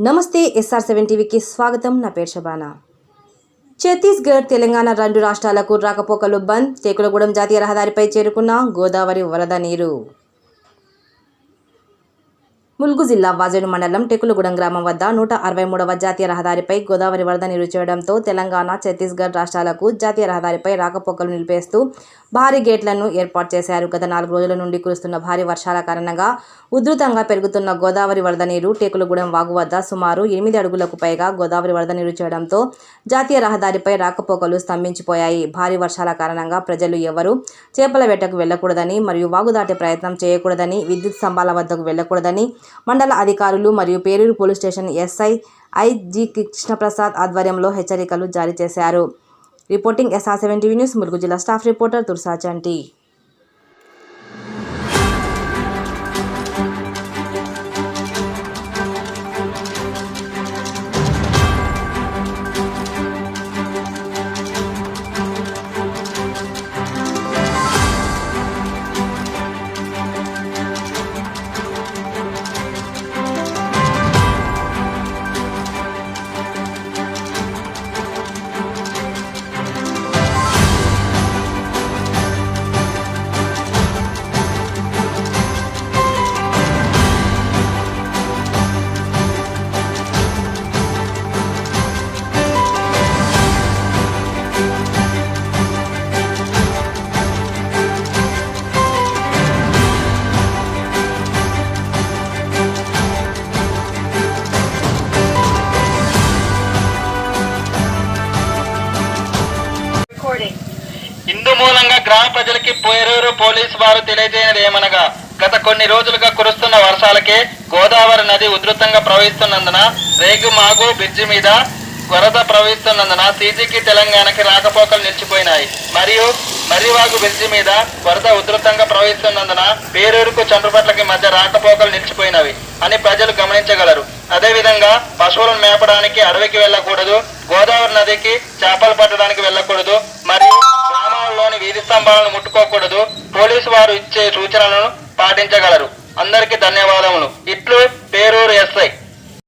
నమస్తే SR seven టీవీకి స్వాగతం. నా పేరు శబానా. ఛత్తీస్గఢ్ తెలంగాణ రెండు రాష్ట్రాలకు రాకపోకలు బంద్. టేకులగూడెం జాతీయ రహదారిపై చేరుకున్న గోదావరి వరద నీరు. ములుగు జిల్లా వాజేడు మండలం టెకులగూడెం గ్రామం వద్ద నూట అరవై మూడవ జాతీయ రహదారిపై గోదావరి వరద నీరు చేయడంతో తెలంగాణ ఛత్తీస్గఢ్ రాష్ట్రాలకు జాతీయ రహదారిపై రాకపోకలు నిలిపేస్తూ భారీ గేట్లను ఏర్పాటు చేశారు. గత నాలుగు రోజుల నుండి కురుస్తున్న భారీ వర్షాల కారణంగా ఉధృతంగా పెరుగుతున్న గోదావరి వరద నీరు టేకులగూడెం వాగు వద్ద సుమారు ఎనిమిది అడుగులకు పైగా గోదావరి వరద నీరు చేయడంతో జాతీయ రహదారిపై రాకపోకలు స్తంభించిపోయాయి. భారీ వర్షాల కారణంగా ప్రజలు ఎవరూ చేపల వేటకు వెళ్ళకూడదని మరియు వాగు దాటే ప్రయత్నం చేయకూడదని విద్యుత్ స్తంభాల వద్దకు వెళ్ళకూడదని మండల అధికారులు మరియు Peruru police station SI IG Krishnaprasad ఆధ్వర్యంలో హెచ్చరికలు జారీ చేశారు. Reporting SR seventy news Mulugu జిల్లా స్టాఫ్ రిపోర్టర్ తుర్సా ఇందు మూలంగా గ్రామ ప్రజలకి పోయేరూరు పోలీసు వారు తెలియజేయనిది ఏమనగా గత కొన్ని రోజులుగా కురుస్తున్న వర్షాలకే గోదావరి నది ఉధృతంగా ప్రవహిస్తున్నందున రేగు మాగు బ్రిడ్జి మీద వరద ప్రవహిస్తున్నందున సీజీకి తెలంగాణకి రాకపోకలు నిలిచిపోయినాయి. మరియు మర్రివాగు బ్రిడ్జి మీద వరద ఉధృతంగా ప్రవహిస్తున్నందున పేరూరుకు చంద్రపట్లకి మధ్య రాకపోకలు నిలిచిపోయినవి అని ప్రజలు గమనించగలరు. అదేవిధంగా పశువులను మేపడానికి అడవికి వెళ్ళకూడదు గోదావరి నదికి చేపలు పట్టడానికి వెళ్ళకూడదు మరియు గ్రామాల్లోని వీధి స్తంభాలను ముట్టుకోకూడదు. పోలీసు వారు ఇచ్చే సూచనలను పాటించగలరు. అందరికీ ధన్యవాదములు. ఇట్లు పేరూరు ఎస్ఐ.